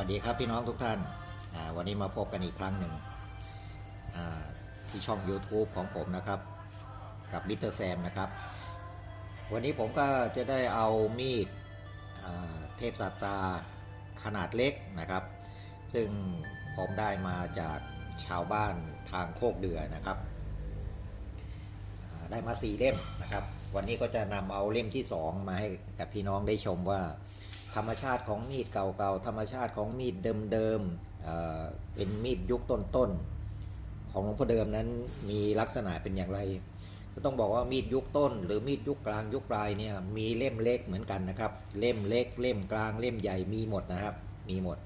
สวัสดีครับพี่น้องทุกท่าน วันนี้มาพบกันอีกครั้งหนึ่งที่ช่อง YouTube ของผมนะครับ กับมิสเตอร์แซมนะครับ วันนี้ผมก็จะได้เอามีดเทพสัตตาขนาดเล็กนะครับ ซึ่งผมได้มาจากชาวบ้านทางโคกเดือนะครับ ได้มาสี่เล่มนะครับ วันนี้ก็จะนำเอาเล่มที่สองมาให้กับพี่น้องได้ชมว่า ธรรมชาติของมีดเก่าๆธรรมชาติของมีดเดิมๆเเป็นมีดยุคต้นๆของหลวงพ่อเดิมนั้นมีลักษณะเป็นอย่างไร ก็ต้องบอกว่ามีดยุคต้น หรือมีดยุคกลางยุคปลายเนี่ยมีเล่มเล็กเหมือนกันนะครับ เล่มเล็ก เล่มกลางเล่มใหญ่มีหมดนะครับ มีหมด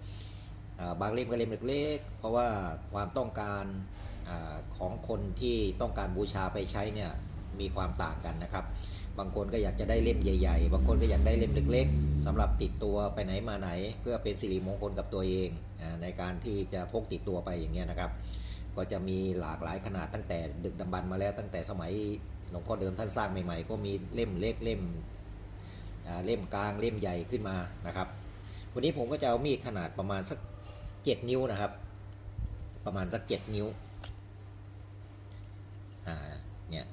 าบางเล่มก็เล่มเล็กๆ เพราะว่าความต้องการอาของคนที่ต้องการบูชาไปใช้เนี่ยมีความต่างกันนะครับ บางคนก็อยากจะได้เล่มใหญ่ ๆ บางคนก็อยากได้เล่มเล็ก ๆสำหรับติดตัวไปไหนมาไหน เพื่อเป็นสิริมงคลกับตัวเองในการที่จะพกติดตัวไปอย่างเงี้ยนะครับ ก็จะมีหลากหลายขนาดตั้งแต่ดึกดำบรรมาแล้วตั้งแต่สมัยหลวงพ่อเดิมท่านสร้างใหม่ๆ ก็มีเล่มเล็กเล่มเล่มกลางเล่มใหญ่ขึ้นมานะครับ วันนี้ผมก็จะเอามีดขนาดประมาณสักเจ็ดนิ้วนะครับ ประมาณสักเจ็ดนิ้วอ่าเนี่ย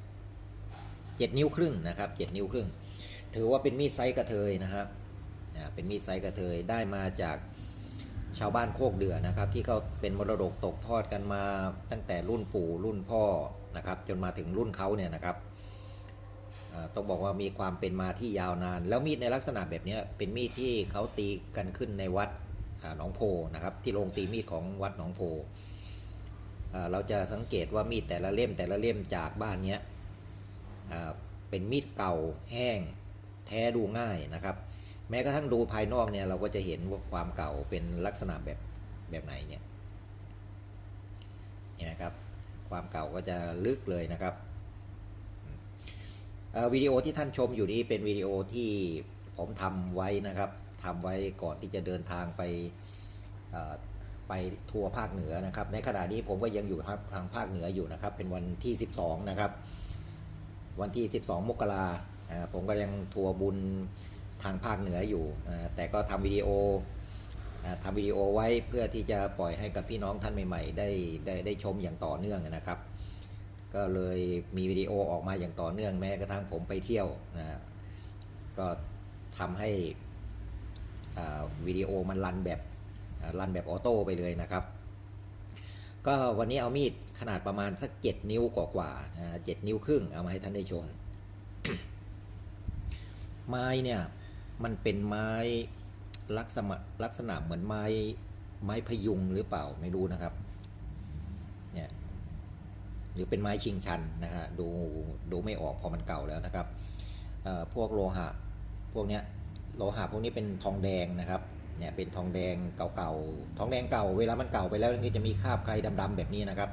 เจ็ดนิ้วครึ่งนะครับเจ็ดนิ้วครึ่ง ถือว่าเป็นมีดไซส์กระเทยนะครับเป็นมีดไซส์กระเทยได้มาจากชาวบ้านโคกเดือนะครับ ที่เขาเป็นมรดกตกทอดกันมาตั้งแต่รุ่นปู่รุ่นพ่อนะครับ จนมาถึงรุ่นเขาเนี่ยนะครับต้องบอกว่ามีความเป็นมาที่ยาวนาน แล้วมีดในลักษณะแบบนี้เป็นมีดที่เขาตีกันขึ้นในวัดหนองโพนะครับ ที่โรงตีมีดของวัดหนองโพเราจะสังเกตว่ามีดแต่ละเล่มแต่ละเล่มจากบ้านเนี้ย เป็นมีดเก่าแห้งแท้ดูง่ายนะครับ แม้กระทั่งดูภายนอกเนี่ยเราก็จะเห็นว่าความเก่าเป็นลักษณะแบบแบบไหนเนี่ยนี่นะครับความเก่าก็จะลึกเลยนะครับวิดีโอที่ท่านชมอยู่นี้เป็นวิดีโอที่ผมทำไว้นะครับทำไว้ก่อนที่จะเดินทางไปไปทัวร์ภาคเหนือนะครับ ในขณะนี้ผมก็ยังอยู่ทางภาคเหนืออยู่นะครับ เป็นวันที่ 12 นะครับ วันที่ 12 มกราผมก็ยังทัวร์บุญทางภาคเหนืออยู่ แต่ก็ทำวิดีโอทำวิดีโอไว้เพื่อที่จะปล่อยให้กับพี่น้องท่านใหม่ๆ ได้ได้ได้ชมอย่างต่อเนื่องนะครับ ก็เลยมีวิดีโอออกมาอย่างต่อเนื่องแม้กระทั่งผมไปเที่ยวนะก็ทำให้วิดีโอมันรันแบบรันแบบออโต้ไปเลยนะครับ ก็วันนี้เอามีด ขนาดประมาณสักเจ็ดนิ้วกว่าๆนะเจ็ดนิ้วครึ่งเอามาให้ท่านได้ชม ไม้เนี่ยมันเป็นไม้ลักษณะลักษณะเหมือนไม้ไม้พยุงหรือเปล่าไม่รู้นะครับเนี่ยหรือเป็นไม้ชิงชันนะฮะดูดูไม่ออกพอมันเก่าแล้วนะครับพวกโลหะพวกเนี้ยโลหะพวกนี้เป็นทองแดงนะครับเนี่ยเป็นทองแดงเก่าๆ ทองแดงเก่าเวลามันเก่าไปแล้วมันก็จะมีคราบใครดำๆแบบนี้นะครับ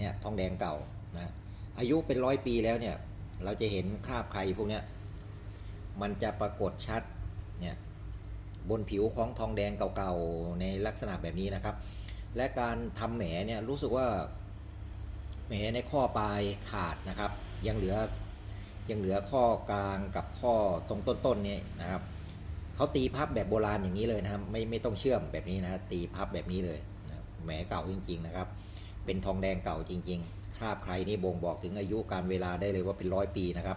เนี่ยทองแดงเก่านะอายุเป็นร้อยปีแล้วเนี่ยเราจะเห็นคราบใครพวกเนี้ยมันจะปรากฏชัดเนี่ยบนผิวของทองแดงเก่าๆในลักษณะแบบนี้นะครับ และการทำแหมเนี่ยรู้สึกว่าแหมในข้อปลายขาดนะครับ ยังเหลือยังเหลือข้อกลางกับข้อตรงต้นๆเนี่ยนะครับเขาตีพับแบบโบราณอย่างนี้เลยนะครับไม่ไม่ต้องเชื่อมแบบนี้นะตีพับแบบนี้เลยแหมเก่าจริง ๆนะครับ เป็นทองแดงเก่าจริง ๆ คราบใครนี่บ่งบอกถึงอายุการเวลาได้เลยว่าเป็นร้อยปีนะครับ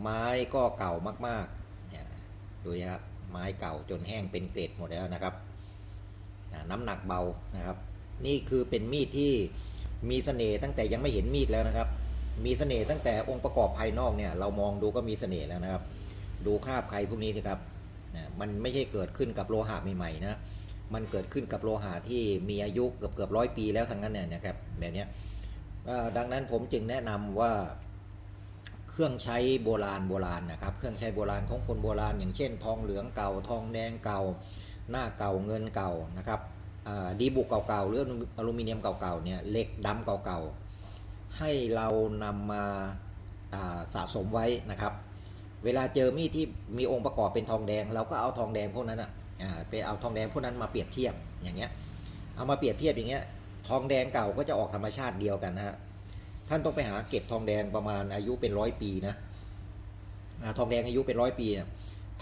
ไม้ก็เก่ามากๆเนี่ยดูนะครับไม้เก่าจนแห้งเป็นเกล็ดหมดแล้วนะครับ น้ำหนักเบานะครับ นี่คือเป็นมีดที่มีเสน่ห์ตั้งแต่ยังไม่เห็นมีดแล้วนะครับ มีเสน่ห์ตั้งแต่องค์ประกอบภายนอกเนี่ยเรามองดูก็มีเสน่ห์แล้วนะครับ ดูคราบใครพวกนี้สิครับนะมันไม่ใช่เกิดขึ้นกับโลหะใหม่ๆนะ มันเกิดขึ้นกับโลหะที่มีอายุเกือบเกือบร้อยปีแล้วทั้งนั้นเนี่ยนะครับแบบนี้ดังนั้นผมจึงแนะนำว่าเครื่องใช้โบราณโบราณนะครับ เครื่องใช้โบราณของคนโบราณ อย่างเช่น ทองเหลืองเก่าทองแดงเก่า หน้าเก่าเงินเก่านะครับดีบุกเก่าๆหรืออลูมิเนียมเก่าๆเนี่ยเหล็กดำเก่าๆให้เรานำมาอ่าสะสมไว้นะครับ เวลาเจอมีดที่มีองค์ประกอบเป็นทองแดง เราก็เอาทองแดงพวกนั้นอะ ไปเอาทองแดงพวกนั้นมาเปรียบเทียบอย่างเงี้ยเอามาเปรียบเทียบอย่างเงี้ยทองแดงเก่าก็จะออกธรรมชาติเดียวกันนะฮะท่านต้องไปหาเก็บทองแดงประมาณอายุเป็นร้อยปีนะทองแดงอายุเป็นร้อยปีเนี่ย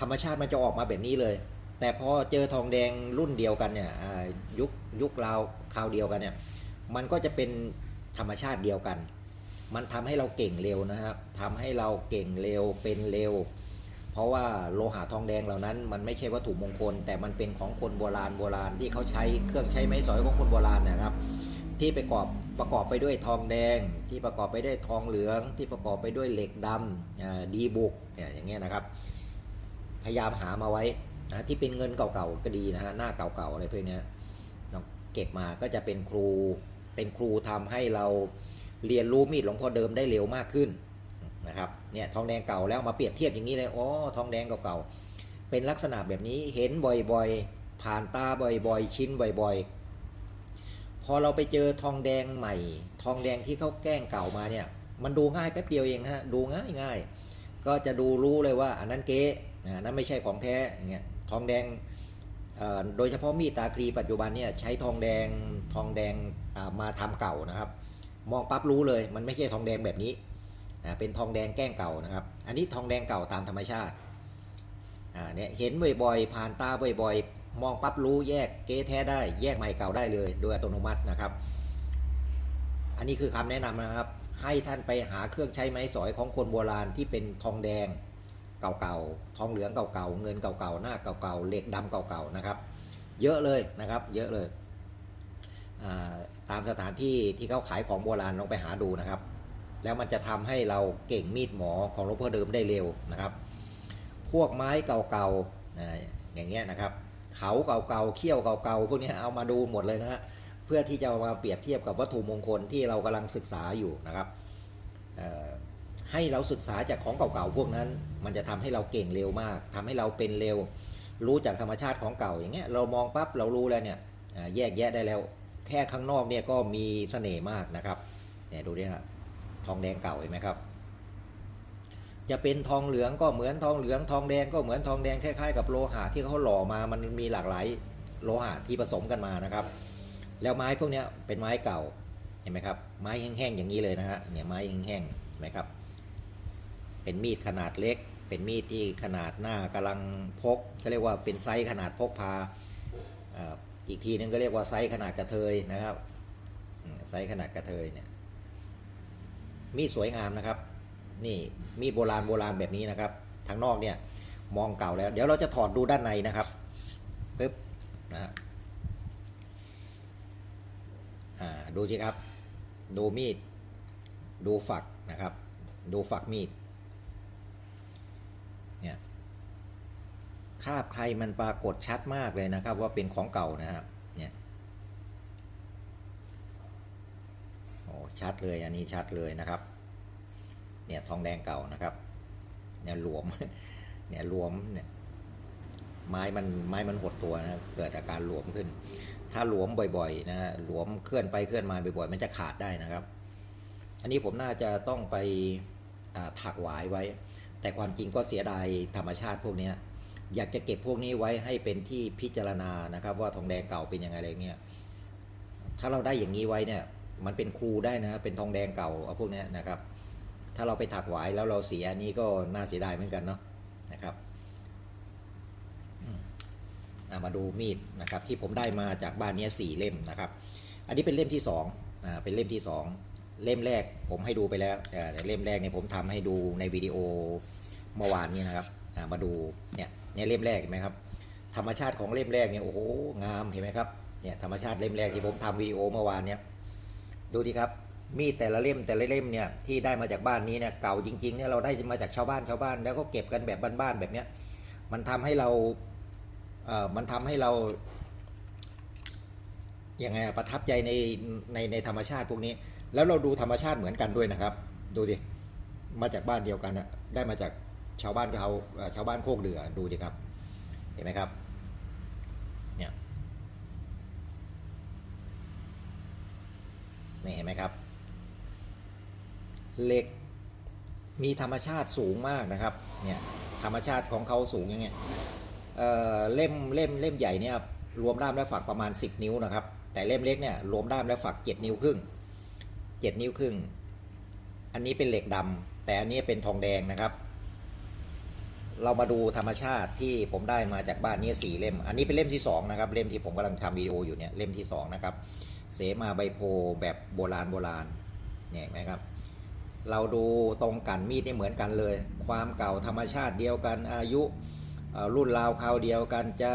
ธรรมชาติมันจะออกมาแบบนี้เลย แต่พอเจอทองแดงรุ่นเดียวกันเนี่ยยุคยุคราวคราวเดียวกันเนี่ยมันก็จะเป็นธรรมชาติเดียวกัน มันทำให้เราเก่งเร็วนะครับทำให้เราเก่งเร็วเป็นเร็ว เพราะว่าโลหะทองแดงเหล่านั้น มันไม่ใช่วัตถุมงคล แต่มันเป็นของคนโบราณโบราณที่เขาใช้เครื่องใช้ไม้สอยของคนโบราณนะครับ ที่ประกอบประกอบไปด้วยทองแดง ที่ประกอบไปด้วยทองเหลือง ที่ประกอบไปด้วยเหล็กดำดีบุกเนี่ยอย่างเงี้ยนะครับ พยายามหามาไว้นะที่เป็นเงินเก่าๆก็ดีนะฮะหน้าเก่าๆอะไรพวกเนี้ยเก็บมาก็จะเป็นครูเป็นครูทำให้เราเรียนรู้มีดหลวงพ่อเดิมได้เร็วมากขึ้น นะครับเนี่ยทองแดงเก่าแล้วมาเปรียบเทียบอย่างนี้เลยอ๋อทองแดงเก่าๆเป็นลักษณะแบบนี้เห็นบ่อยๆ ผ่านตาบ่อยๆ ชิ้นบ่อยๆ พอเราไปเจอทองแดงใหม่ ทองแดงที่เขาแกล้งเก่ามาเนี่ยมันดูง่ายแป๊บเดียวเองฮะดูง่ายง่ายๆก็จะดูรู้เลยว่าอันนั้นเก๊อันนั้นไม่ใช่ของแท้อย่างเงี้ยทองแดงโดยเฉพาะมีดตาคลีปัจจุบันเนี่ยใช้ทองแดงทองแดงมาทำเก่านะครับ มองปั๊บรู้เลยมันไม่ใช่ทองแดงแบบนี้ เป็นทองแดงแกล้งเก่านะครับ อันนี้ทองแดงเก่าตามธรรมชาติอ่าเนี่ยเห็นบ่อยๆ ผ่านตาบ่อยๆ มองปั๊บรู้แยกเก๊แท้ได้ แยกใหม่เก่าได้เลยโดยอัตโนมัตินะครับ อันนี้คือคำแนะนำนะครับ ให้ท่านไปหาเครื่องใช้ไม้สอยของคนโบราณที่เป็นทองแดงเก่าๆ ทองเหลืองเก่าๆ เงินเก่าๆ หน้าเก่าๆ เหล็กดำเก่าๆ นะครับ เยอะเลยนะครับ เยอะเลย ตามสถานที่ที่เขาขายของโบราณลองไปหาดูนะครับ แล้วมันจะทำให้เราเก่งมีดหมอของหลวงพ่อเดิมได้เร็วนะครับ พวกไม้เก่าๆอย่างเงี้ยนะครับ เขาเก่าๆเขี้ยวเก่าๆพวกนี้เอามาดูหมดเลยนะฮะเพื่อที่จะมาเปรียบเทียบกับวัตถุมงคลที่เรากำลังศึกษาอยู่นะครับให้เราศึกษาจากของเก่าๆพวกนั้น มันจะทำให้เราเก่งเร็วมากทำให้เราเป็นเร็ว รู้จากธรรมชาติของเก่าอย่างเงี้ยเรามองปั๊บเรารู้แล้วเนี่ยแยกแยะได้แล้ว แค่ข้างนอกเนี่ยก็มีเสน่ห์มากนะครับเนี่ยดูดิครับ ทองแดงเก่าเห็นไหมครับ จะเป็นทองเหลืองก็เหมือนทองเหลืองทองแดงก็เหมือนทองแดงคล้ายๆ กับโลหะที่เขาหล่อมามันมีหลากหลายโลหะที่ผสมกันมานะครับ แล้วไม้พวกนี้เป็นไม้เก่าเห็นไหมครับ ไม้แห้งๆอย่างนี้เลยนะฮะเนี่ยไม้แห้งๆเห็นไหมครับ เป็นมีดขนาดเล็ก เป็นมีดที่ขนาดหน้ากำลังพกเขาเรียกว่าเป็นไซส์ขนาดพกพาอีกทีนึงก็เรียกว่าไซส์ขนาดกระเทยนะครับไซส์ขนาดกระเทยเนี่ย มีดสวยงามนะครับ นี่มีดโบราณโบราณแบบนี้นะครับทางนอกเนี่ยมองเก่าแล้ว เดี๋ยวเราจะถอดดูด้านในนะครับปึ๊บนะฮะอ่าดูสิครับ ดูมีด ดูฝักนะครับ ดูฝักมีดเนี่ยคราบใครมันปรากฏชัดมากเลยนะครับ ว่าเป็นของเก่านะครับ เนี่ย โอ้ ชัดเลยอันนี้ชัดเลยนะครับ เนี่ยทองแดงเก่านะครับ เนี่ยหลวม เนี่ยหลวมเนี่ยไม้มันไม้มันหดตัวนะเกิดอาการหลวมขึ้น ถ้าหลวมบ่อยๆนะฮะหลวมเคลื่อนไปเคลื่อนมาบ่อยๆ มันจะขาดได้นะครับ อันนี้ผมน่าจะต้องไปถักหวายไว้ แต่ความจริงก็เสียดายธรรมชาติพวกนี้อยากจะเก็บพวกนี้ไว้ให้เป็นที่พิจารณานะครับ ว่าทองแดงเก่าเป็นยังไงอะไรเงี้ยถ้าเราได้อย่างนี้ไว้เนี่ย มันเป็นครูได้นะ เป็นทองแดงเก่าเอาพวกนี้นะครับ ถ้าเราไปถักหวายแล้วเราเสียนี้ก็น่าเสียดายเหมือนกันเนาะนะครับอะมาดูมีดนะครับที่ผมได้มาจากบ้านนี้สี่เล่มนะครับ อันนี้เป็นเล่มที่สองอ่าเป็นเล่มที่สองเล่มแรกผมให้ดูไปแล้วอ่าแต่เล่มแรกเนี่ยผมทำให้ดูในวิดีโอเมื่อวานนี้นะครับอ่ามาดูเนี่ยเนี่ยเล่มแรกเห็นไหมครับ ธรรมชาติของเล่มแรกเนี่ยโอ้โหงามเห็นไหมครับเนี่ยธรรมชาติเล่มแรกที่ผมทำวิดีโอเมื่อวานเนี่ย ดูดิครับ มีดแต่ละเล่มแต่ละเล่มเนี่ยที่ได้มาจากบ้านนี้เนี่ยเก่าจริงๆเนี่ยเราได้มาจากชาวบ้านชาวบ้าน แล้วก็เก็บกันแบบบ้านๆแบบเนี้ยมันทำให้เราเอ่อมันทำให้เรายังไงประทับใจในในในธรรมชาติพวกนี้ แล้วเราดูธรรมชาติเหมือนกันด้วยนะครับ ดูดิมาจากบ้านเดียวกันอะได้มาจากชาวบ้านเขาชาวบ้านโคกเดือดูดิครับ เห็นไหมครับ เนี่ยนี่เห็นไหมครับ เหล็กมีธรรมชาติสูงมากนะครับเนี่ยธรรมชาติของเขาสูงอย่างเงี้ยเอ่อเล่มเล่มเล่มใหญ่เนี่ยรวมด้ามและฝักประมาณ 10 นิ้วนะครับ แต่เล่มเล็กเนี่ยรวมด้ามและฝัก 7 นิ้วครึ่ง 7 นิ้วครึ่ง อันนี้เป็นเหล็กดำแต่อันนี้เป็นทองแดงนะครับ เรามาดูธรรมชาติที่ผมได้มาจากบ้านนี้สี่เล่ม อันนี้เป็นเล่มที่สองนะครับเล่มที่ผมกำลังทำวิดีโออยู่เนี่ยเล่มที่สองนะครับเสมาใบโพแบบโบราณโบราณเนี่ยไหมครับ เราดูตรงกันมีดนี่เหมือนกันเลย ความเก่าธรรมชาติเดียวกันอายุรุ่นราวคราวเดียวกันจะ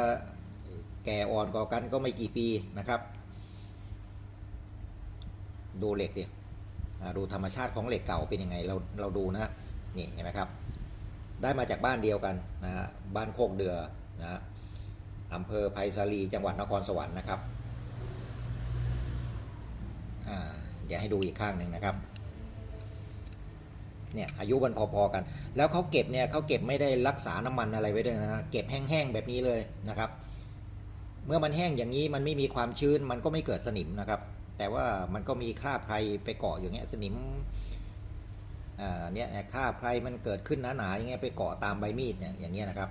แก่อ่อนกว่ากันก็ไม่กี่ปีนะครับ ดูเหล็กดิดูธรรมชาติของเหล็กเก่าเป็นยังไงเราเราดูนะนี่เห็นไหมครับ ได้มาจากบ้านเดียวกันนะฮะบ้านโคกเดือนะฮะอำเภอไผ่สาลีจังหวัดนครสวรรค์นะครับอ่าเดี๋ยวให้ดูอีกข้างหนึ่งนะครับ เนี่ยอายุมันพอๆกัน แล้วเขาเก็บเนี่ยเขาเก็บไม่ได้รักษาน้ำมันอะไรไว้ด้วยนะฮะเก็บแห้งๆแบบนี้เลยนะครับ เมื่อมันแห้งอย่างนี้มันไม่มีความชื้นมันก็ไม่เกิดสนิมนะครับ แต่ว่ามันก็มีคราบใครไปเกาะอย่างเงี้ยสนิมเนี่ยคราบใครมันเกิดขึ้นหนาๆอย่างเงี้ยไปเกาะตามใบมีดเนี่ยอย่างเงี้ยนะครับ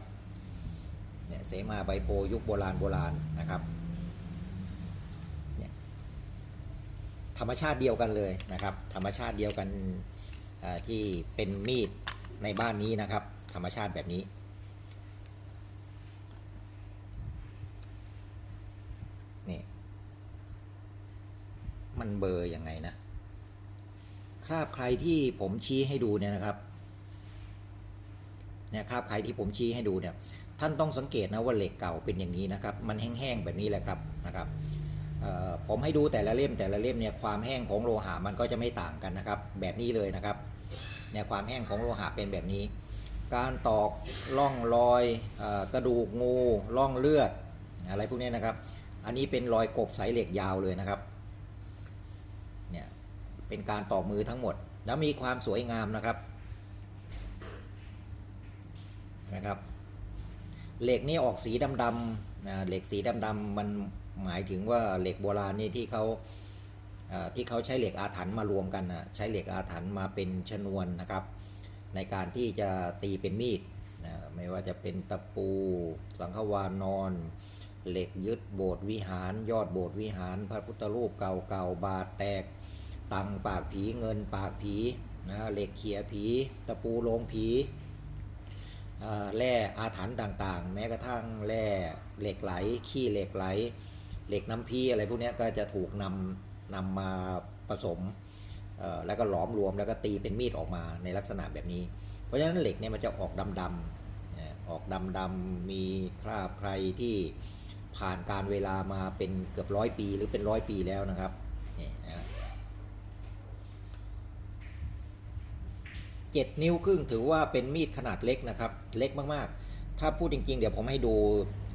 เนี่ยเสมาใบโพยุคโบราณโบราณนะครับธรรมชาติเดียวกันเลยนะครับ ธรรมชาติเดียวกัน ที่เป็นมีดในบ้านนี้นะครับ ธรรมชาติแบบนี้ นี่มันเบอร์ยังไงนะคราบใครที่ผมชี้ให้ดูเนี่ยนะครับเนี่ยคราบใครที่ผมชี้ให้ดูเนี่ยท่านต้องสังเกตนะว่าเหล็กเก่าเป็นอย่างนี้นะครับ มันแห้งๆแบบนี้แหละครับนะครับผมให้ดูแต่ละเล่มแต่ละเล่มเนี่ยความแห้งของโลหะมันก็จะไม่ต่างกันนะครับ แบบนี้เลยนะครับ เนี่ยความแห้งของโลหะเป็นแบบนี้ การตอกร่องรอยอกระดูกงูร่องเลือดอะไรพวกนี้นะครับ อันนี้เป็นรอยกบสายเหล็กยาวเลยนะครับเนี่ยเป็นการตอกมือทั้งหมด แล้วมีความสวยงามนะครับนะครับเหล็กนี่ออกสีดำๆนะเหล็กสีดำๆมันหมายถึงว่าเหล็กโบราณนี่ที่เขา ที่เขาใช้เหล็กอาถรรพ์มารวมกันนะใช้เหล็กอาถรรพ์มาเป็นชนวนนะครับ ในการที่จะตีเป็นมีดนะไม่ว่าจะเป็นตะปู สังขวานอน เหล็กยึดโบสถ์วิหาร ยอดโบสถ์วิหาร พระพุทธรูปเก่าๆบาทแตกตังปากผีเงินปากผีนะเหล็กเขียผีตะปูโลงผีแร่อาถรรพ์ต่างๆ แม้กระทั่งแร่เหล็กไหลขี้เหล็กไหล เหล็กน้ำพีอะไรพวกนี้ก็จะถูกนำ นำมาผสมแล้วก็หลอมรวมแล้วก็ตีเป็นมีดออกมาในลักษณะแบบนี้ เพราะฉะนั้นเหล็กเนี่ยมันจะออกดำๆออออกดำๆมีคราบใครที่ผ่านการเวลามาเป็นเกือบร้อยปีหรือเป็นร้อยปีแล้วนะครับนี่นะเจ็ดนิ้วครึ่งถือว่าเป็นมีดขนาดเล็กนะครับ เล็กมากๆ ถ้าพูดจริง ๆ เดี๋ยวผมให้ดู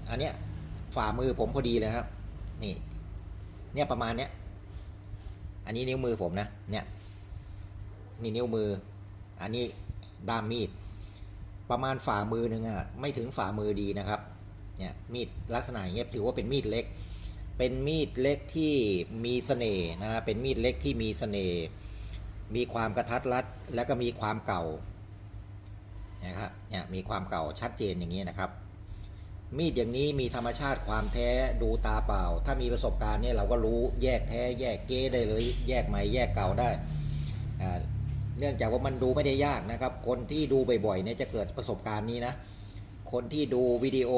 อันเนี้ยฝ่ามือผมพอดีเลยครับนี่เนี่ยประมาณเนี้ย อันนี้นิ้วมือผมนะ เนี่ยนี่นิ้วมือ อันนี้ด้ามมีด ประมาณฝ่ามือหนึ่งอะไม่ถึงฝ่ามือดีนะครับ เนี่ยมีดลักษณะอย่างเงี้ยถือว่าเป็นมีดเล็ก เป็นมีดเล็กที่มีเสน่ห์นะ เป็นมีดเล็กที่มีเสน่ห์ มีความกระทัดรัด แล้วก็มีความเก่านะครับเนี่ยมีความเก่าชัดเจนอย่างนี้นะครับ มีดอย่างนี้มีธรรมชาติความแท้ดูตาเปล่า ถ้ามีประสบการณ์เนี่ยเราก็รู้แยกแท้แยกเก้ได้เลย แยกใหม่แยกเก่าได้ เนื่องจากว่ามันดูไม่ได้ยากนะครับ คนที่ดูบ่อยๆเนี่ยจะเกิดประสบการณ์นี้นะ คนที่ดูวิดีโอ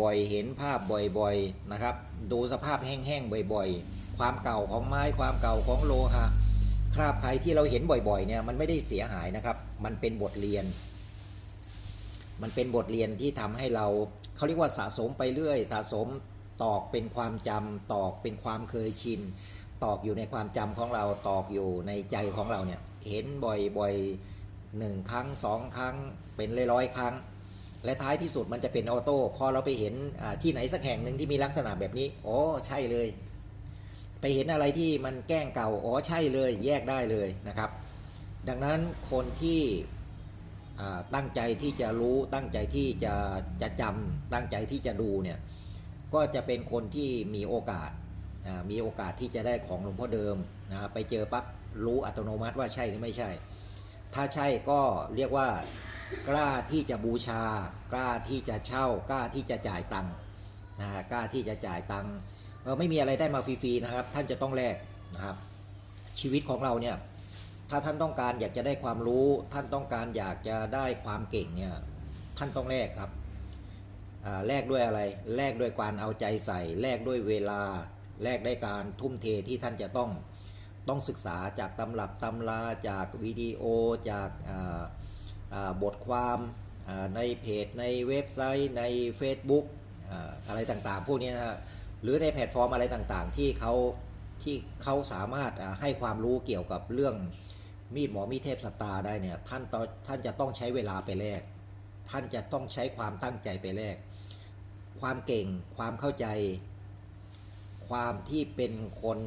บ่อยๆ เห็นภาพบ่อยๆนะครับ ดูสภาพแห้งๆบ่อยๆ ความเก่าของไม้ความเก่าของโลหะคราบใครที่เราเห็นบ่อยๆเนี่ยมันไม่ได้เสียหายนะครับ มันเป็นบทเรียน มันเป็นบทเรียนที่ทำให้เรา เขาเรียกว่าสะสมไปเรื่อย สะสมตอกเป็นความจำตอกเป็นความเคยชิน ตอกอยู่ในความจำของเราตอกอยู่ในใจของเราเนี่ยเห็นบ่อยๆหนึ่งครั้งสองครั้งเป็นร้อยๆครั้ง และท้ายที่สุดมันจะเป็นออโต้พอเราไปเห็นที่ไหนสักแห่งหนึ่งที่มีลักษณะแบบนี้อ๋อใช่เลย ไปเห็นอะไรที่มันแกล้งเก่าอ๋อใช่เลยแยกได้เลยนะครับ ดังนั้นคนที่ ตั้งใจที่จะรู้ตั้งใจที่จะจะจำตั้งใจที่จะดูเนี่ยก็จะเป็นคนที่มีโอกาสมีโอกาสที่จะได้ของหลวงพ่อเดิมนะไปเจอปั๊บรู้อัตโนมัติว่าใช่หรือไม่ใช่ ถ้าใช่ก็เรียกว่ากล้าที่จะบูชา กล้าที่จะเช่ากล้าที่จะจ่ายตังค์นะกล้าที่จะจ่ายตังค์ไม่มีอะไรได้มาฟรีๆนะครับ ท่านจะต้องแลกนะครับชีวิตของเราเนี่ย ถ้าท่านต้องการอยากจะได้ความรู้ ท่านต้องการอยากจะได้ความเก่งเนี่ยท่านต้องแลกครับแลกด้วยอะไรแลกด้วยการเอาใจใส่แลกด้วยเวลาแลกได้การทุ่มเทที่ท่านจะต้องต้องศึกษาจากตำรับตำราจากวิดีโอจากบทความในเพจในเว็บไซต์ ใน Facebook ออะไรต่างๆ พวกนี้นะฮะหรือในแพลตฟอร์มอะไรต่างๆ ที่เขาที่เขาสามารถให้ความรู้เกี่ยวกับเรื่อง มีดหมอมีเทพสตาได้เนี่ยท่านต้อท่านจะต้องใช้เวลาไปแลกท่านจะต้องใช้ความตั้งใจไปแลกความเก่งความเข้าใจ ความที่เป็นคน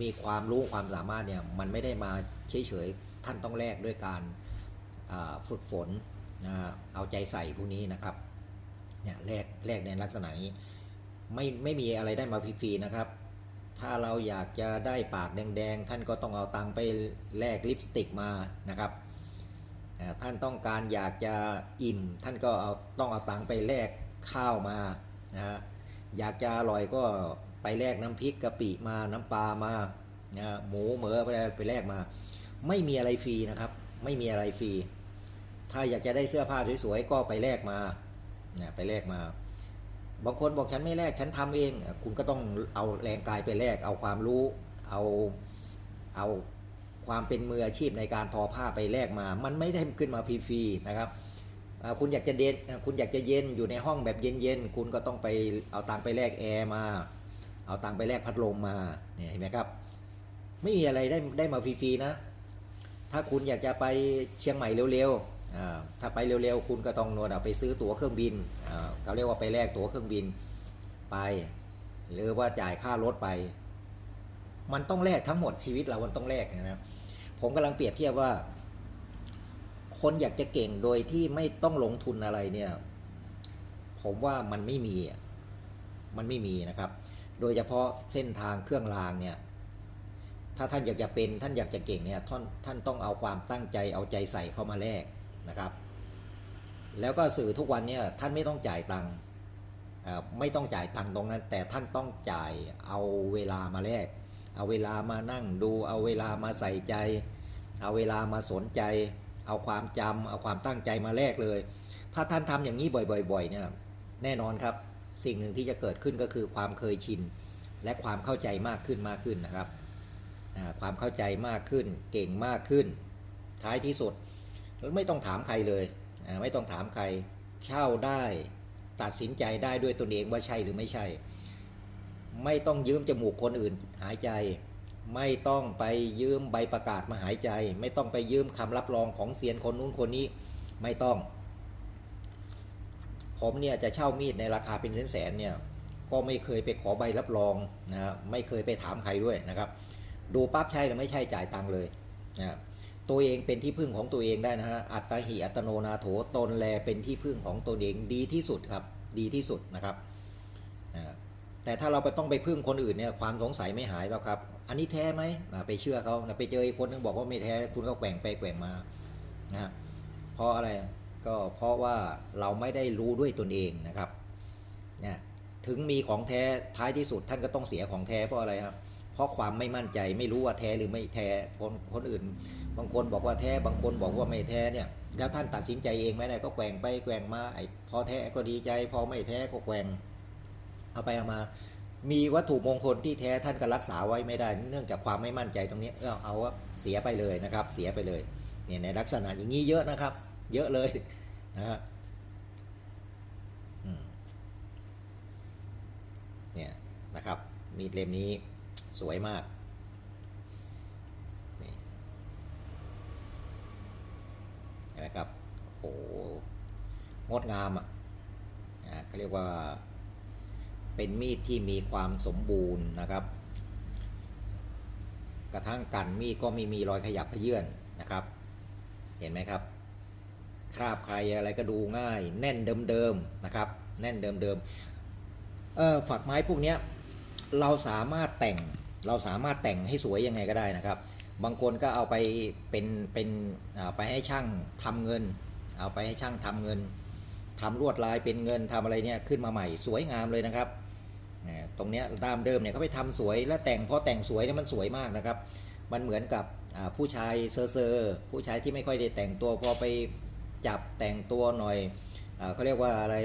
มีความรู้ความสามารถเนี่ยมันไม่ได้มาเฉยๆท่านต้องแลกด้วยการฝึกฝนนะเอาใจใส่พวกนี้นะครับเนี่ยแลกแลกในลักษณะนี้ไม่ไม่มีอะไรได้มาฟรีๆนะครับ ถ้าเราอยากจะได้ปากแดงๆ ท่านก็ต้องเอาตังไปแลกลิปสติกมานะครับ ท่านต้องการอยากจะอิ่ม ท่านก็เอาต้องเอาตังไปแลกข้าวมานะฮะอยากจะอร่อยก็ไปแลกน้ำพริกกะปิมาน้ำปลามานะหมูเหมือไปไปแลกมา ไม่มีอะไรฟรีนะครับ ไม่มีอะไรฟรี ถ้าอยากจะได้เสื้อผ้าสวยๆก็ไปแลกมานะไปแลกมา บางคนบอกฉันไม่แลกฉันทำเอง คุณก็ต้องเอาแรงกายไปแลกเอาความรู้ เอาเอาความเป็นมืออาชีพในการทอผ้าไปแลกมา มันไม่ได้ขึ้นมาฟรีๆนะครับคุณอยากจะเด่นคุณอยากจะเย็นอยู่ในห้องแบบเย็นๆคุณก็ต้องไปเอาตังไปแลกแอร์มา เอาตังไปแลกพัดลมมาเนี่ยเห็นไหมครับ ไม่มีอะไรได้ได้มาฟรีๆนะ ถ้าคุณอยากจะไปเชียงใหม่เร็วๆ ถ้าไปเร็วๆ คุณก็ต้องนวดเอาไปซื้อตั๋วเครื่องบินเขาเรียกว่าไปแลกตั๋วเครื่องบินไป หรือว่าจ่ายค่ารถไป มันต้องแลกทั้งหมดชีวิตเรามันต้องแลกนะครับผมกำลังเปรียบเทียบว่า คนอยากจะเก่งโดยที่ไม่ต้องลงทุนอะไรเนี่ย ผมว่ามันไม่มีมันไม่มีนะครับ โดยเฉพาะเส้นทางเครื่องรางเนี่ยถ้าท่านอยากจะเป็นท่านอยากจะเก่งเนี่ยท่านท่านต้องเอาความตั้งใจเอาใจใส่เข้ามาแลก นะครับ แล้วก็สื่อทุกวันเนี่ยท่านไม่ต้องจ่ายตังค์ไม่ต้องจ่ายตังค์ตรงนั้น แต่ท่านต้องจ่ายเอาเวลามาแลกเอาเวลามานั่งดู เอาเวลามาใส่ใจ เอาเวลามาสนใจ เอาความจำเอาความตั้งใจมาแลกเลย ถ้าท่านทำอย่างนี้บ่อยๆเนี่ยแน่นอนครับสิ่งหนึ่งที่จะเกิดขึ้นก็คือความเคยชิน และความเข้าใจมากขึ้นมากขึ้นนะครับ ความเข้าใจมากขึ้น เก่งมากขึ้น ท้ายที่สุด ไม่ต้องถามใครเลยไม่ต้องถามใครเช่าได้ตัดสินใจได้ด้วยตนเองว่าใช่หรือไม่ใช่ ไม่ต้องยืมจมูกคนอื่นหายใจ ไม่ต้องไปยืมใบประกาศมาหายใจ ไม่ต้องไปยืมคำรับรองของเซียนคนนู้นคนนี้ไม่ต้อง ผมเนี่ยจะเช่ามีดในราคาเป็นแสนๆเนี่ยก็ไม่เคยไปขอใบรับรองนะฮะไม่เคยไปถามใครด้วยนะครับ ดูปั๊บใช่หรือไม่ใช่จ่ายตังค์เลยนะครับ ตัวเองเป็นที่พึ่งของตัวเองได้นะฮะ อัตตาหิอัตโนนาโถ ตนแลเป็นที่พึ่งของตนเองดีที่สุดครับ ดีที่สุดนะครับแต่ถ้าเราไปต้องไปพึ่งคนอื่นเนี่ยความสงสัยไม่หายหรอกครับ อันนี้แท้ไหมไปเชื่อเขาไปเจออีกคนนึงบอกว่าไม่แท้คุณก็แกว่งไปแกว่งมานะฮะเพราะอะไรก็เพราะว่าเราไม่ได้รู้ด้วยตนเองนะครับเนี่ยถึงมีของแท้ท้ายที่สุดท่านก็ต้องเสียของแท้เพราะอะไรครับ เพราะความไม่มั่นใจไม่รู้ว่าแท้หรือไม่แท้คนคนอื่น บางคนบอกว่าแท้บางคนบอกว่าไม่แท้เนี่ยแล้วท่านตัดสินใจเองไม่ได้ก็แกว่งไปแกว่งมาไอ้พอแท้ก็ดีใจ พอไม่แท้ก็แกว่งเอาไปเอามา มีวัตถุมงคลที่แท้ท่านก็รักษาไว้ไม่ได้ เนื่องจากความไม่มั่นใจตรงนี้เอาเอาว่าเสียไปเลยนะครับ เสียไปเลยเนี่ยในลักษณะอย่างนี้เยอะนะครับ เยอะเลยนะฮะเนี่ยนะครับมีดเล่มนี้ สวยมากนี่เห็นไหมครับโอ้โหงดงามอะอ่าเขาเรียกว่าเป็นมีดที่มีความสมบูรณ์นะครับ กระทั่งกันมีดก็ไม่มีรอยขยับขยื่นนะครับ เห็นไหมครับ คราบใครอะไรก็ดูง่าย แน่นเดิมๆนะครับ แน่นเดิมๆเออฝักไม้พวกนี้เราสามารถแต่ง เราสามารถแต่งให้สวยยังไงก็ได้นะครับ บางคนก็เอาไปเป็นเป็นไปให้ช่างทำเงิน เอาไปให้ช่างทำเงินทำลวดลายเป็นเงินทำอะไรเนี่ยขึ้นมาใหม่สวยงามเลยนะครับอ่าตรงเนี้ยตามเดิมเนี่ยเขาไปทำสวยแล้วแต่งพอแต่งสวยเนี่ยมันสวยมากนะครับ มันเหมือนกับผู้ชายเซอร์เซอร์ผู้ชายที่ไม่ค่อยได้แต่งตัวพอไปจับแต่งตัวหน่อยอเขาเรียกว่าอะไร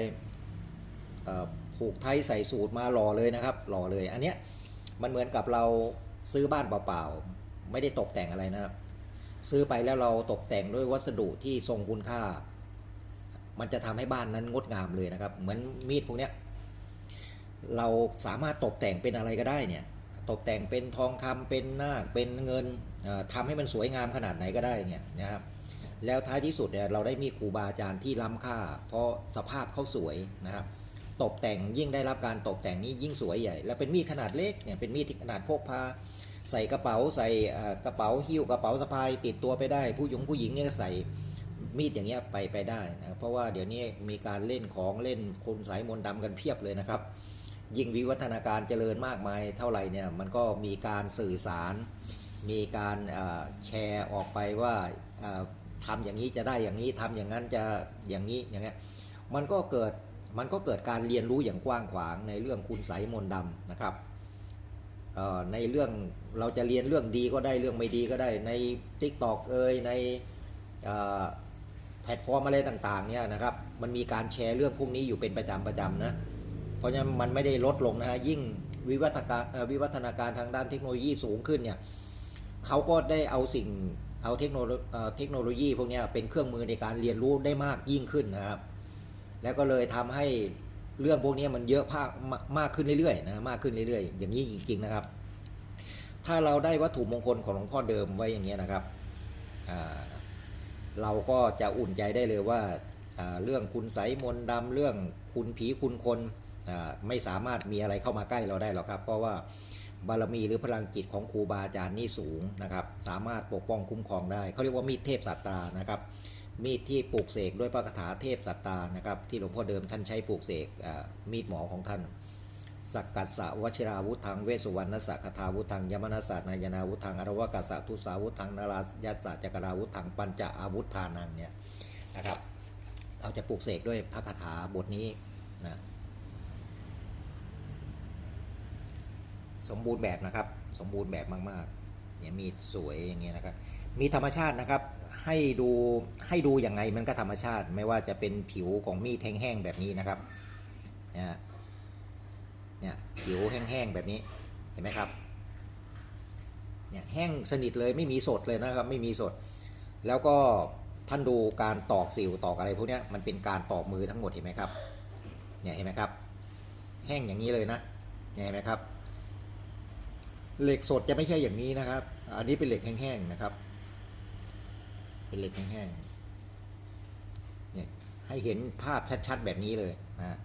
ผูกไทยใส่สูตรมาหล่อเลยนะครับหล่อเลยอันเนี้ย มันเหมือนกับเราซื้อบ้านเปล่าๆ ไม่ได้ตกแต่งอะไรนะครับ ซื้อไปแล้วเราตกแต่งด้วยวัสดุที่ทรงคุณค่า มันจะทำให้บ้านนั้นงดงามเลยนะครับ เหมือนมีดพวกเนี้ยเราสามารถตกแต่งเป็นอะไรก็ได้เนี่ย ตกแต่งเป็นทองคำเป็นนาคเป็นเงินเอ่อทำให้มันสวยงามขนาดไหนก็ได้เนี่ยนะครับแล้วท้ายที่สุดเนี่ยเราได้มีครูบาอาจารย์ที่ล้ำค่า เพราะสภาพเขาสวยนะครับ ตกแต่งยิ่งได้รับการตกแต่งนี้ยิ่งสวยใหญ่ แล้วเป็นมีดขนาดเล็กเนี่ยเป็นมีดที่ขนาดพกพาใส่กระเป๋าใส่กระเป๋าหิ้วกระเป๋าสะพายติดตัวไปได้ ผู้หญิงผู้หญิงเนี่ยใส่มีดอย่างเงี้ยไปไปได้นะเพราะว่าเดี๋ยวนี้มีการเล่นของเล่นคุณสายมนต์ดำกันเพียบเลยนะครับ ยิ่งวิวัฒนาการเจริญมากมายเท่าไหร่เนี่ยมันก็มีการสื่อสาร มีการแชร์ออกไปว่าเอ่อทำอย่างนี้จะได้อย่างนี้ทำอย่างนั้นจะอย่างนี้อย่างเงี้ยมันก็เกิด มันก็เกิดการเรียนรู้อย่างกว้างขวางในเรื่องคุณไสยมนต์ดำนะครับในเรื่องเราจะเรียนเรื่องดีก็ได้เรื่องไม่ดีก็ได้ใน t ิ k t o k เอยในแพลตฟอร์มอะไรต่างๆเนี่ยนะครับมันมีการแชร์เรื่องพวกนี้อยู่เป็นประจำประจำนะเพราะฉะนั้นมันไม่ได้ลดลงนะฮะยิ่งวิวัฒนาการวิวัฒนาการทางด้านเทคโนโลยีสูงขึ้นเนี่ยเขาก็ได้เอาสิ่งเอาเทคโนโลยีพวกนี้เป็นเครื่องมือในการเรียนรู้ได้มากยิ่งขึ้นนะครับ แล้วก็เลยทำให้เรื่องพวกนี้มันเยอะภาคมากขึ้นเรื่อยๆนะมากขึ้นเรื่อยๆ อย่างนี้จริงๆนะครับ ถ้าเราได้วัตถุมงคลของหลวงพ่อเดิมไว้อย่างเงี้ยนะครับเราก็จะอุ่นใจได้เลยว่าเรื่องคุณไสมนต์ดำเรื่องคุณผีคุณคนไม่สามารถมีอะไรเข้ามาใกล้เราได้หรอกครับ เพราะว่าบารมีหรือพลังจิตของครูบาอาจารย์นี่สูงนะครับ สามารถปกป้องคุ้มครองได้เขาเรียกว่ามีดเทพสัตตรานะครับ มีดที่ปลูกเสกด้วยพระคาถาเทพสัตตานะครับ ที่หลวงพ่อเดิมท่านใช้ปลูกเสกมีดหมอของท่านสักกัสสะวชิราวุธังเวสุวรรณสักคาถาวุธังยมนัสสะนายนาวุธังอรวกัสสะทุสาวุธังนารายัสสะจักราวุธังปัญจอาวุธานังเนี่ยนะครับเราจะปลูกเสกด้วยพระคาถาบทนี้นะสมบูรณ์แบบนะครับ สมบูรณ์แบบมากๆเนี่ยมีดสวยอย่างเงี้ยนะครับ มีธรรมชาตินะครับ ให้ดูให้ดูอย่างไงมันก็ธรรมชาติ ไม่ว่าจะเป็นผิวของมีดแห้งๆแบบนี้นะครับเนี่ยเนี่ยผิวแห้งๆแบบนี้เห็นไหมครับเนี่ยแห้งสนิทเลยไม่มีสดเลยนะครับไม่มีสด แล้วก็ท่านดูการตอกสิวตอกอะไรพวกนี้มันเป็นการตอกมือทั้งหมดเห็นไหมครับเนี่ยเห็นไหมครับ แห้งอย่างนี้เลยนะเนี่ยเห็นไหมครับ เหล็กสดจะไม่ใช่อย่างนี้นะครับ อันนี้เป็นเหล็กแห้งๆนะครับ เป็นเหล็กแห้งๆเนี่ยให้เห็นภาพชัดๆแบบนี้เลยนะฮะ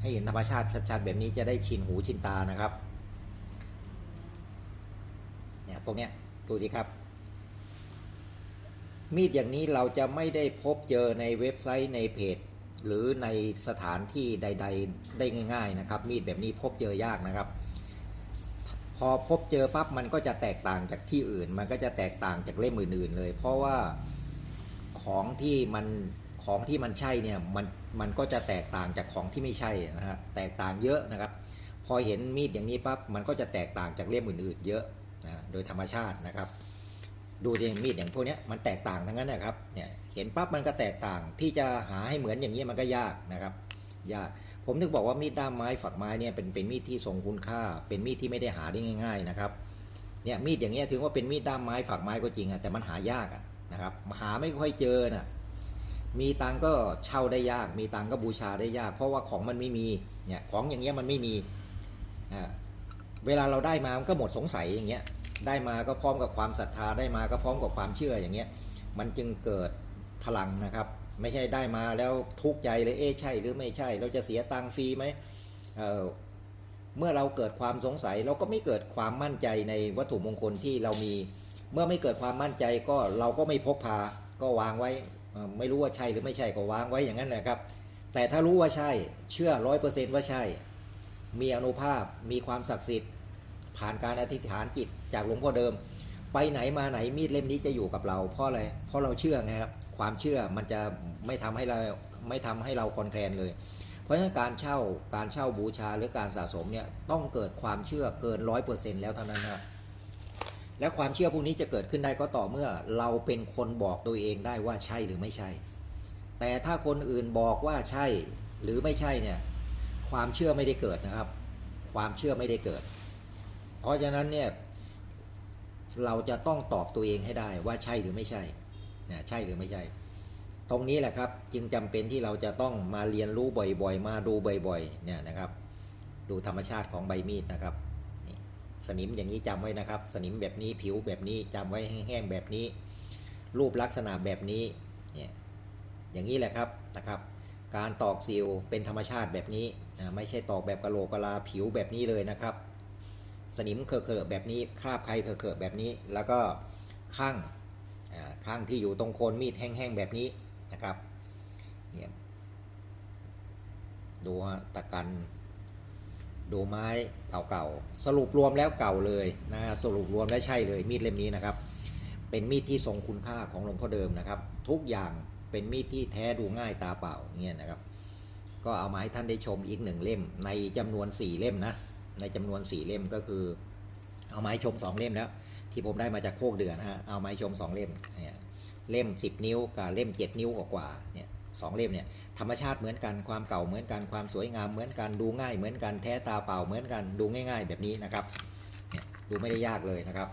ให้เห็นธรรมชาติชัดๆแบบนี้จะได้ชินหูชินตานะครับเนี่ยพวกเนี้ยดูสิครับ มีดอย่างนี้เราจะไม่ได้พบเจอในเว็บไซต์ในเพจ หรือในสถานที่ใด ๆ ได้ง่าย ๆ นะครับ มีดแบบนี้พบเจอยากนะครับ พอพบเจอปั๊บมันก็จะแตกต่างจากที่อื่น มันก็จะแตกต่างจากเล่มอื่นๆเลย เพราะว่าของที่มันของที่มันใช่เนี่ยมันมันก็จะแตกต่างจากของที่ไม่ใช่นะฮะแตกต่างเยอะนะครับ พอเห็นมีดอย่างนี้ปั๊บมันก็จะแตกต่างจากเล่มอื่นๆ เยอะนะโดยธรรมชาตินะครับ ดูดิมีดอย่างพวกเนี้ยมันแตกต่างทั้งนั้นนะครับเนี่ยเห็นปั๊บมันก็แตกต่างที่จะหาให้เหมือนอย่างนี้มันก็ยากนะครับ ยาก ผมถึงบอกว่ามีดด้ามไม้ฝักไม้เนี่ยเป็นเป็นมีดที่ทรงคุณค่า เป็นมีดที่ไม่ได้หาได้ง่าย ๆนะครับเนี่ยมีดอย่างเงี้ยถึงว่าเป็นมีดด้ามไม้ฝักไม้ก็จริงอะแต่มันหายากอะนะครับหาไม่ค่อยเจอน่ะมีตังก็เช่าได้ยาก มีตังก็บูชาได้ยาก เพราะว่าของมันไม่มีเนี่ยของอย่างเงี้ยมันไม่มีอ่าเวลาเราได้มามันก็หมดสงสัยอย่างเงี้ยได้มาก็พร้อมกับความศรัทธาได้มาก็พร้อมกับความเชื่ออย่างเงี้ยมันจึงเกิดพลังนะครับ ไม่ใช่ได้มาแล้วทุกข์ใจเลยเอ๊ะใช่หรือไม่ใช่ เราจะเสียตังค์ฟรีไหมเอ่อเมื่อเราเกิดความสงสัยเราก็ไม่เกิดความมั่นใจในวัตถุมงคลที่เรามี เมื่อไม่เกิดความมั่นใจก็เราก็ไม่พกพาก็วางไว้ไม่รู้ว่าใช่หรือไม่ใช่ก็วางไว้อย่างนั้นนะครับ แต่ถ้ารู้ว่าใช่เชื่อร้อยเปอร์เซนต์ว่าใช่ มีอนุภาพมีความศักดิ์สิทธิ์ ผ่านการอธิษฐานจิตจากหลวงพ่อเดิม ไปไหนมาไหนมีดเล่มนี้จะอยู่กับเรา เพราะอะไรเพราะเราเชื่อไงครับความเชื่อมันจะไม่ทำให้เราไม่ทำให้เราคอนแคลนเลย เพราะฉะนั้นการเช่าการเช่าบูชาหรือการสะสมเนี่ยต้องเกิดความเชื่อเกินร้อยเปอร์เซ็นต์แล้วเท่านั้นครับและความเชื่อพวกนี้จะเกิดขึ้นได้ก็ต่อเมื่อเราเป็นคนบอกตัวเองได้ว่าใช่หรือไม่ใช่ แต่ถ้าคนอื่นบอกว่าใช่หรือไม่ใช่เนี่ยความเชื่อไม่ได้เกิดนะครับ ความเชื่อไม่ได้เกิด เพราะฉะนั้นเนี่ย เราจะต้องตอบตัวเองให้ได้ว่าใช่หรือไม่ใช่นะใช่หรือไม่ใช่ ตรงนี้แหละครับจึงจำเป็นที่เราจะต้องมาเรียนรู้บ่อยๆ มาดูบ่อยๆเนี่ยนะครับ ดูธรรมชาติของใบมีดนะครับนี่สนิมอย่างนี้จำไว้นะครับ สนิมแบบนี้ผิวแบบนี้จำไว้แห้งๆแบบนี้ รูปลักษณะแบบนี้เนี่ยอย่างนี้แหละครับนะครับการตอกซิลเป็นธรรมชาติแบบนี้นะไม่ใช่ตอกแบบกะโหลกกะลาผิวแบบนี้เลยนะครับ สนิมเคอะๆแบบนี้คราบใครเคอะแบบนี้ แล้วก็ข้างข้างที่อยู่ตรงโคนมีดแห้งๆแบบนี้นะครับเนี่ยดูตะกัน ดูไม้เก่าๆ สรุปรวมแล้วเก่าเลยนะสรุปรวมแล้วใช่เลยมีดเล่มนี้นะครับ เป็นมีดที่ทรงคุณค่าของหลวงพ่อเดิมนะครับ ทุกอย่างเป็นมีดที่แท้ดูง่ายตาเปล่าเงี้ยนะครับ ก็เอามาให้ท่านได้ชมอีกหนึ่งเล่มในจำนวน 4 เล่มนะ ในจำนวน 4 เล่มก็คือ เอาไม้ชม 2 เล่มแล้ว ที่ผมได้มาจากโคกเดือนนะฮะเอาไม้ชม 2 เล่มเนี่ยเล่ม 10 นิ้วกับเล่ม 7 นิ้วกว่าเนี่ยสองเล่มเนี่ยธรรมชาติเหมือนกันความเก่าเหมือนกันความสวยงามเหมือนกันดูง่ายเหมือนกันแท้ตาเปล่าเหมือนกันดูง่าย ๆ แบบนี้นะครับดูไม่ได้ยากเลยนะครับ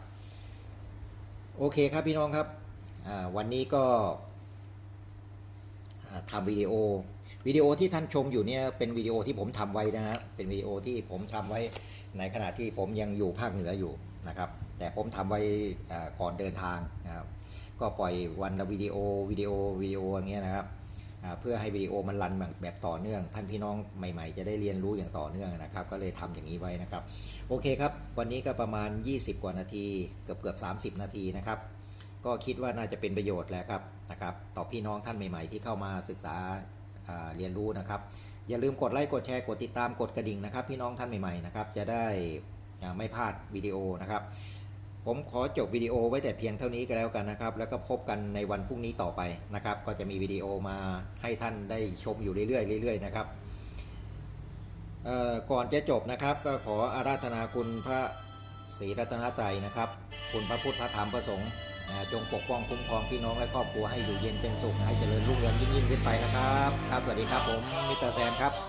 โอเคครับพี่น้องครับวันนี้ก็ทำวิดีโอ วิดีโอที่ท่านชมอยู่เนี่ยเป็นวิดีโอที่ผมทำไว้นะฮะเป็นวิดีโอที่ผมทำไว้ในขณะที่ผมยังอยู่ภาคเหนืออยู่นะครับแต่ผมทำไว้ก่อนเดินทางนะครับก็ปล่อยวันละวิดีโอวิดีโอวิดีโออย่างเงี้ยนะครับเพื่อให้วิดีโอมันรันแบบต่อเนื่อง ท่านพี่น้องใหม่ๆ จะได้เรียนรู้อย่างต่อเนื่องนะครับ ก็เลยทำอย่างนี้ไว้นะครับ โอเคครับ วันนี้ก็ประมาณ 20 กว่านาที เกือบเกือบ30 นาทีนะครับ ก็คิดว่าน่าจะเป็นประโยชน์แล้วครับนะครับ ต่อพี่น้องท่านใหม่ๆ ที่เข้ามาศึกษา เรียนรู้นะครับ อย่าลืมกดไลค์กดแชร์กดติดตามกดกระดิ่งนะครับ พี่น้องท่านใหม่ๆนะครับจะได้ไม่พลาดวิดีโอนะครับ ผมขอจบวิดีโอไว้แต่เพียงเท่านี้ก็แล้วกันนะครับ แล้วก็พบกันในวันพรุ่งนี้ต่อไปนะครับ ก็จะมีวิดีโอมาให้ท่านได้ชมอยู่เรื่อยๆเรื่อยๆนะครับก่อนจะจบนะครับก็ขออาราธนาคุณพระศรีรัตนตรัยนะครับ คุณพระพุทธพระธรรมพระสงฆ์ จงปกป้องคุ้มครองพี่น้องและครอบครัวให้อยู่เย็นเป็นสุขให้เจริญรุ่งเรืองยิ่งยิ่งขึ้นไปนะครับ ครับ สวัสดีครับผมมิสเตอร์แซมครับ